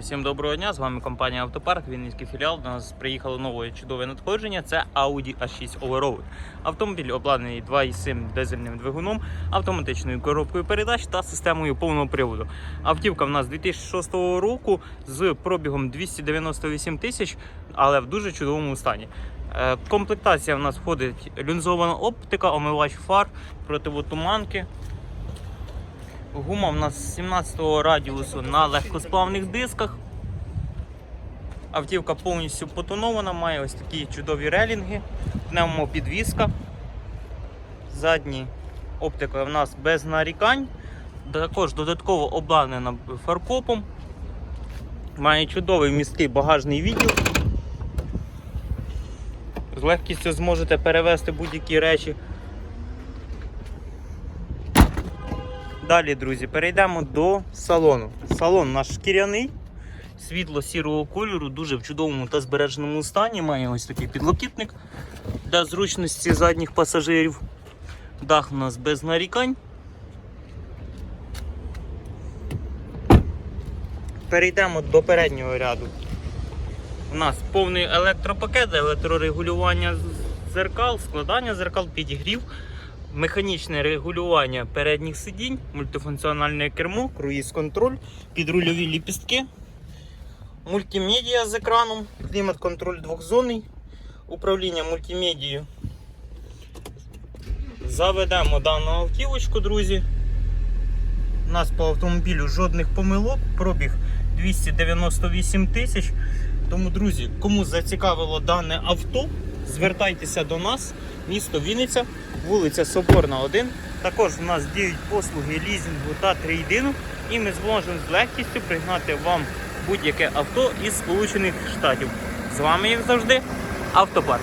Всім доброго дня! З вами компанія Автопарк, Вінницький філіал. До нас приїхало нове чудове надходження. Це Audi A6 Overall. Автомобіль обладнаний 2,7 дизельним двигуном, автоматичною коробкою передач та системою повного приводу. Автівка в нас 2006 року з пробігом 298 тисяч, але в дуже чудовому стані. Е, Комплектація в нас входить люнзована оптика, омивач фар, противотуманки. Гума в нас 17-го радіусу на легкосплавних дисках. Автівка повністю потонована, має ось такі чудові релінги, пневмопідвізка. Задні оптика в нас без нарікань. Також додатково обладнана фаркопом. Має чудовий міський багажний відділ. З легкістю зможете перевезти будь-які речі. Далі, друзі, перейдемо до салону. Салон наш шкіряний, світло-сірого кольору, дуже в чудовому та збереженому стані. Має ось такий підлокітник для зручності задніх пасажирів. Дах у нас без нарікань. Перейдемо до переднього ряду. У нас повний електропакет, електрорегулювання зеркал, складання зеркал, підігрів механічне регулювання передніх сидінь, мультифункціональне кермо, круїз-контроль, підрульові ліпістки, мультимедіа з екраном, клімат-контроль двохзонний, управління мультимедією. Заведемо дану автівочку, друзі. У нас по автомобілю жодних помилок, пробіг 298 тисяч. Тому, друзі, кому зацікавило дане авто, звертайтеся до нас, місто Вінниця, вулиця Соборна, 1. Також у нас діють послуги лізінгу та трейдину, і ми зможемо з легкістю пригнати вам будь-яке авто із Сполучених Штатів. З вами, як завжди, Автопарк.